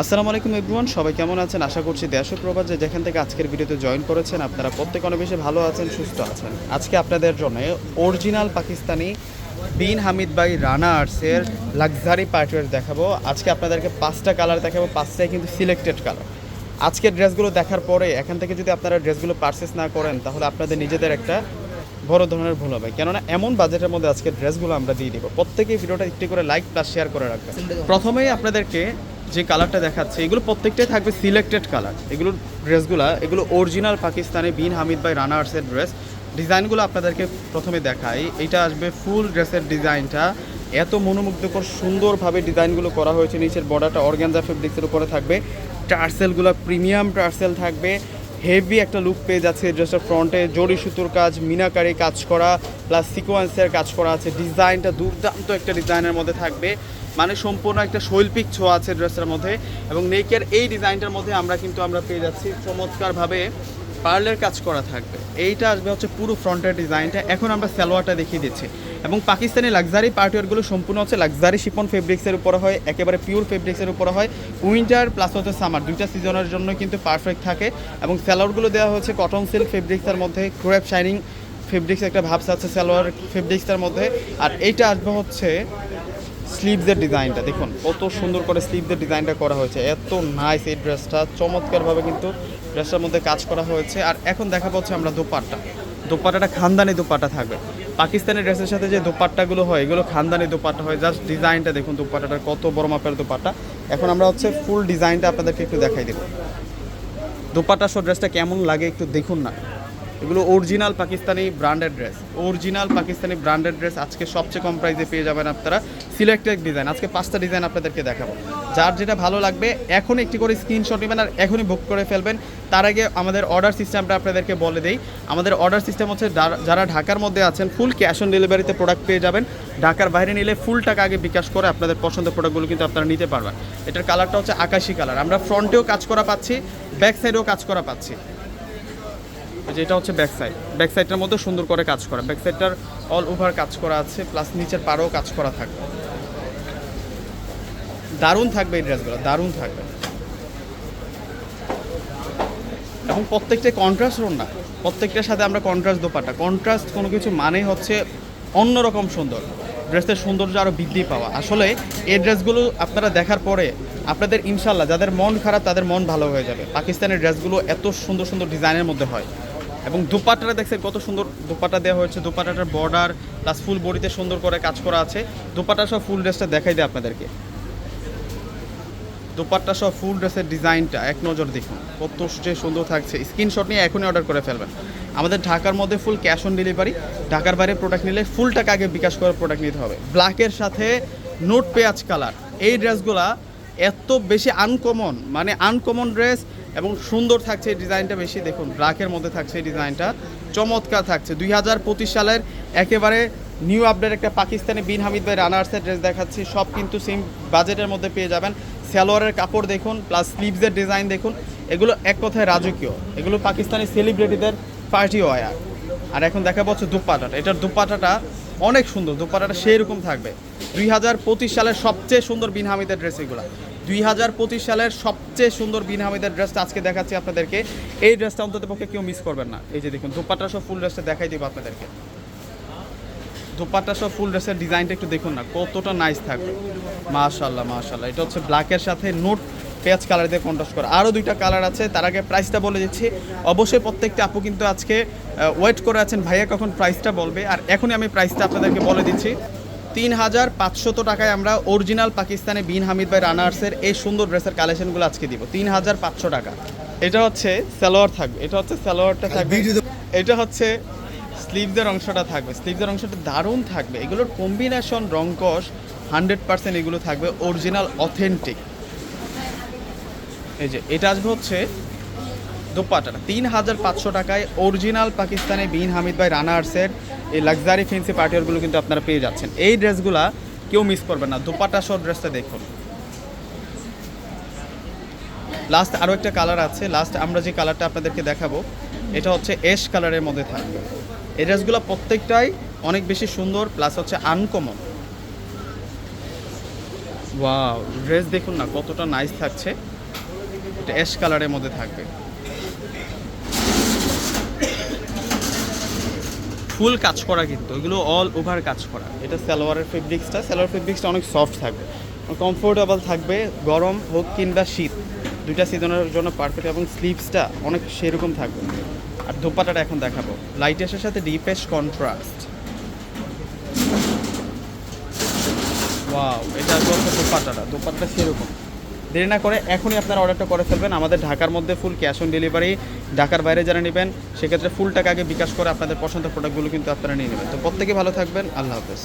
আসসালামু আলাইকুম এভরিওয়ান, সবাই কেমন আছেন? আশা করছি দেশ ও প্রবাদ যে যেখান থেকে আজকের ভিডিওতে জয়েন করেছেন, আপনারা প্রত্যেক অনেক বেশি ভালো আছেন, সুস্থ আছেন। আজকে আপনাদের জন্য অরিজিনাল পাকিস্তানি বিন হামিদ ভাই রানা আর্টসের লাক্সারি পার্টিওয়ার দেখাবো। আজকে আপনাদেরকে পাঁচটা কালার দেখাবো, পাঁচটাই কিন্তু সিলেক্টেড কালার। আজকের ড্রেসগুলো দেখার পরে, এখান থেকে যদি আপনারা ড্রেসগুলো পারচেস না করেন, তাহলে আপনাদের নিজেদের একটা বড় ধরনের ভুল হবে। কেননা এমন বাজেটের মধ্যে আজকে ড্রেসগুলো আমরা দিয়ে দিব। প্রত্যেকেই ভিডিওটা একটি করে লাইক প্লাস শেয়ার করে রাখবেন। প্রথমেই আপনাদেরকে যে কালারটা দেখাচ্ছে, এগুলো প্রত্যেকটাই থাকবে সিলেক্টেড কালার এগুলোর ড্রেসগুলো এগুলো অরিজিনাল পাকিস্তানি বিন হামিদ ভাই রানার্সের ড্রেস ডিজাইনগুলো আপনাদেরকে প্রথমে দেখাই। এটা আসবে ফুল ড্রেসের ডিজাইনটা। এত মনোমুগ্ধকর সুন্দরভাবে ডিজাইনগুলো করা হয়েছে। নিচের বর্ডারটা অর্গ্যানজা ফেব্রিক্সের উপরে থাকবে। টার্সেলগুলো প্রিমিয়াম টার্সেল থাকবে। হেভি একটা লুক পেয়ে যাচ্ছে ড্রেসের ফ্রন্টে জরি সুতোর কাজ, মিনাকারি কাজ করা। প্লাস সিকোয়েন্সের কাজ করা আছে। ডিজাইনটা দুর্দান্ত একটা ডিজাইনের মধ্যে থাকবে। মানে সম্পূর্ণ একটা শৈল্পিক ছোঁয়া আছে ড্রেসের মধ্যে এবং নেকের এই ডিজাইনটার মধ্যে আমরা কিন্তু আমরা পেয়ে যাচ্ছি চমৎকারভাবে পার্লের কাজ করা থাকবে। এইটা আসবে হচ্ছে পুরো ফ্রন্টের ডিজাইনটা এখন আমরা সালোয়ারটা দেখিয়ে দিচ্ছি। এবং পাকিস্তানি লাক্সারি পার্টিওয়ারগুলো সম্পূর্ণ হচ্ছে লাক্সারি শিপন ফেব্রিক্সের উপরে হয়, একেবারে পিওর ফেব্রিক্সের উপরে হয়। উইন্টার প্লাস হচ্ছে সামার দুইটা সিজনের জন্য কিন্তু পারফেক্ট থাকে। এবং স্যালোয়ারগুলো দেওয়া হচ্ছে কটন সিল্ক ফেব্রিক্সের মধ্যে ক্রেপ শাইনিং ফেব্রিক্স একটা ভাবস আছে, সালোয়ার ফেব্রিক্সের মধ্যে। আর এইটা আসবে হচ্ছে স্লিভসের ডিজাইনটা, দেখুন। কত সুন্দর করে স্লিভসের ডিজাইনটা করা হয়েছে। এত নাইস এই ড্রেসটা চমৎকারভাবে কিন্তু ড্রেসটার মধ্যে কাজ করা হয়েছে। আর এখন দেখা পাচ্ছে আমরা দোপাট্টা। দোপাট্টাটা খানদানি দোপাট্টা থাকবে। পাকিস্তানি ড্রেসের সাথে যে দোপাট্টাগুলো হয়, এগুলো খানদানি দোপাট্টা হয়। জাস্ট ডিজাইনটা দেখুন দোপাট্টাটা কত বড় মাপের দোপাট্টা। এখন আমরা হচ্ছে ফুল ডিজাইনটা আপনাদেরকে একটু দেখাই দেবো। দোপাট্টা সব ড্রেসটা কেমন লাগে একটু দেখুন না। এগুলো original Pakistani branded dress original Pakistani branded dress আজকে সবচেয়ে কম প্রাইসে পেয়ে যাবেন আপনারা সিলেক্টেড ডিজাইন আজকে পাঁচটা ডিজাইন আপনাদেরকে দেখাবো। যার যেটা ভালো লাগবে, এখন একটি করে স্ক্রিনশট নেবেন আর এখনই বুক করে ফেলবেন। তার আগে আমাদের অর্ডার সিস্টেমটা আপনাদেরকে বলে দেই। আমাদের অর্ডার সিস্টেম হচ্ছে যারা- ঢাকার মধ্যে আছেন ফুল ক্যাশ অন ডেলিভারিতে প্রোডাক্ট পেয়ে যাবেন। ঢাকার বাইরে নিলে ফুল টাকা আগে বিকাশ করে আপনাদের পছন্দের প্রোডাক্টগুলো কিন্তু আপনারা নিতে পারবেন। এটার কালারটা হচ্ছে আকাশি কালার আমরা ফ্রন্টেও কাজ করা পাচ্ছি ব্যাক সাইডেও কাজ করা পাচ্ছি। এই যে এটা হচ্ছে ব্যাক সাইড ব্যাক সাইডটার মধ্যে সুন্দর করে কাজ করা। ব্যাক সাইডটার অল ওভার কাজ করা আছে প্লাস নিচের পাড়েও কাজ করা থাকবে। দারুণ থাকবে এই ড্রেসগুলো দারুণ থাকবে। এবং প্রত্যেকটা কন্ট্রাস্ট না, প্রত্যেকটার সাথে আমরা কন্ট্রাস্ট দোপাটা কন্ট্রাস্ট কোনো কিছু মানেই হচ্ছে অন্যরকম সুন্দর। ড্রেসের সৌন্দর্য আরও বৃদ্ধি পাওয়া। আসলে এই ড্রেসগুলো আপনারা দেখার পরে আপনাদের ইনশাল্লাহ যাদের মন খারাপ তাদের মন ভালো হয়ে যাবে। পাকিস্তানের ড্রেসগুলো এত সুন্দর সুন্দর ডিজাইনের মধ্যে হয়। এবং দুপাট্টাটা দেখছেন কত সুন্দর দুপাট্টা দেওয়া হয়েছে। দুপাট্টাটার বর্ডার প্লাস ফুল বডিতে সুন্দর করে কাজ করা আছে। দুপাট্টা সব ফুল ড্রেসটা দেখাই দেয় আপনাদেরকে। দোপাট্টা সহ ফুল ড্রেসের ডিজাইনটা এক নজর দেখুন, কত যে সুন্দর থাকছে। স্ক্রিনশট নিয়ে এখনই অর্ডার করে ফেলবেন। আমাদের ঢাকার মধ্যে ফুল ক্যাশ অন ডেলিভারি ঢাকার বাইরে প্রোডাক্ট নিলে ফুল টাকা আগে বিকাশ করে প্রোডাক্ট নিতে হবে। ব্ল্যাকের সাথে নোট পেঁয়াজ কালার এই ড্রেসগুলা এত বেশি আনকমন মানে আনকমন ড্রেস এবং সুন্দর থাকছে এই ডিজাইনটা বেশি। দেখুন ব্ল্যাকের মধ্যে থাকছে এই ডিজাইনটা। চমৎকার থাকছে। দুই হাজার পঁচিশ সালের একেবারে নিউ আপডেট একটা পাকিস্তানি বিন হামিদ ভাই রানার্সের ড্রেস দেখাচ্ছি। সব কিন্তু সেম বাজেটের মধ্যে পেয়ে যাবেন। সালোয়ারের কাপড় দেখুন, প্লাস স্লিভসের ডিজাইন দেখুন। এগুলো এক কথায় রাজকীয়। এগুলো পাকিস্তানি সেলিব্রিটিদের পার্টি ওয়ার। আর এখন দেখা পাচ্ছে দুপাটাটা। এটার দুপাটাটা অনেক সুন্দর। দুপাটাটা সেই রকম থাকবে। দুই হাজার পঁচিশ সালের সবচেয়ে সুন্দর বিন হামিদের ড্রেস এগুলো। দুই হাজার পঁচিশ সালের সবচেয়ে সুন্দর বিন হামিদের ড্রেসটা আজকে দেখাচ্ছি আপনাদেরকে। এই ড্রেসটা অন্তত পক্ষে কেউ মিস করবেন না। এই যে দেখুন দুপাটা সব ফুল ড্রেসটা দেখাই দিব আপনাদেরকে। দোপাট্টা সব ফুল ড্রেসের ডিজাইনটা একটু দেখুন না, কতটা নাইস থাকবে। মাশাল্লাহ মাশাল্লাহ এটা হচ্ছে ব্ল্যাকের সাথে নোট পেঁয়াজ কালার দিয়ে কন্ট্রাস্ট করা। আরও দুইটা কালার আছে, তার আগে প্রাইসটা বলে দিচ্ছি। অবশ্যই প্রত্যেকটা আপু কিন্তু আজকে ওয়েট করে আছেন, ভাইয়া কখন প্রাইসটা বলবে। আর এখনই আমি প্রাইসটা আপনাদেরকে বলে দিচ্ছি। তিন হাজার পাঁচশত টাকায় আমরা অরিজিনাল পাকিস্তানি বিন হামিদ ভাই রানার্সের এই সুন্দর ড্রেসের কালেকশনগুলো আজকে দিব। তিন হাজার পাঁচশো টাকা। এটা হচ্ছে সালোয়ার থাকবে। এটা হচ্ছে সালোয়ারটা থাকবে। এটা হচ্ছে স্লিভসের অংশটা থাকবে। স্লিভসের অংশটা দারুণ থাকবে। এগুলোর কম্বিনেশন রংকশ হান্ড্রেড পার্সেন্ট এগুলো থাকবে অরিজিনাল অথেন্টিক। এই যে এটা আসবে হচ্ছে দোপাটাটা। তিন হাজার পাঁচশো টাকায় অরিজিনাল পাকিস্তানি বিন হামিদ ভাই রানা আর্টসের এই লাক্সারি ফেন্সি পার্টিয়ারগুলো কিন্তু আপনারা পেয়ে যাচ্ছেন। এই ড্রেসগুলা কেউ মিস করবেন না। দোপাটা সহ ড্রেসটা দেখুন। লাস্ট আরও একটা কালার আছে। লাস্ট আমরা যে কালারটা আপনাদেরকে দেখাবো, এটা হচ্ছে এশ কালারের মধ্যে থাকবে। এই ড্রেসগুলো প্রত্যেকটাই অনেক বেশি সুন্দর প্লাস হচ্ছে আনকমন ওয়াও ড্রেস দেখুন না, কতটা নাইস থাকছে। এটা অ্যাশ কালারের মধ্যে থাকবে। ফুল কাজ করা কিন্তু এগুলো অল ওভার কাজ করা। এটা সালোয়ারের ফেব্রিক্সটা সালোয়ার ফেব্রিক্সটা অনেক সফট থাকবে। কমফোর্টেবল থাকবে, গরম হোক কিংবা শীত, দুইটা সিজনের জন্য পারফেক্ট এবং স্লিভসটা অনেক সেরকম থাকবে। আর ধোপাটাটা এখন দেখাবো। লাইট এসের সাথে ডিপেশ কন্ট্রাস্ট ওয়াও এটা দোপাট্টাটা, দোপাট্টা সেরকম। দেরি না করে এখনই আপনারা অর্ডারটা করে ফেলবেন। আমাদের ঢাকার মধ্যে ফুল ক্যাশ অন ডেলিভারি ঢাকার বাইরে যারা নেবেন, সেক্ষেত্রে ফুল টাকা আগে বিকাশ করে আপনাদের পছন্দের প্রোডাক্টগুলো কিন্তু আপনারা নিয়ে নেবেন। তো প্রত্যেকে ভালো থাকবেন, আল্লাহ হাফেজ।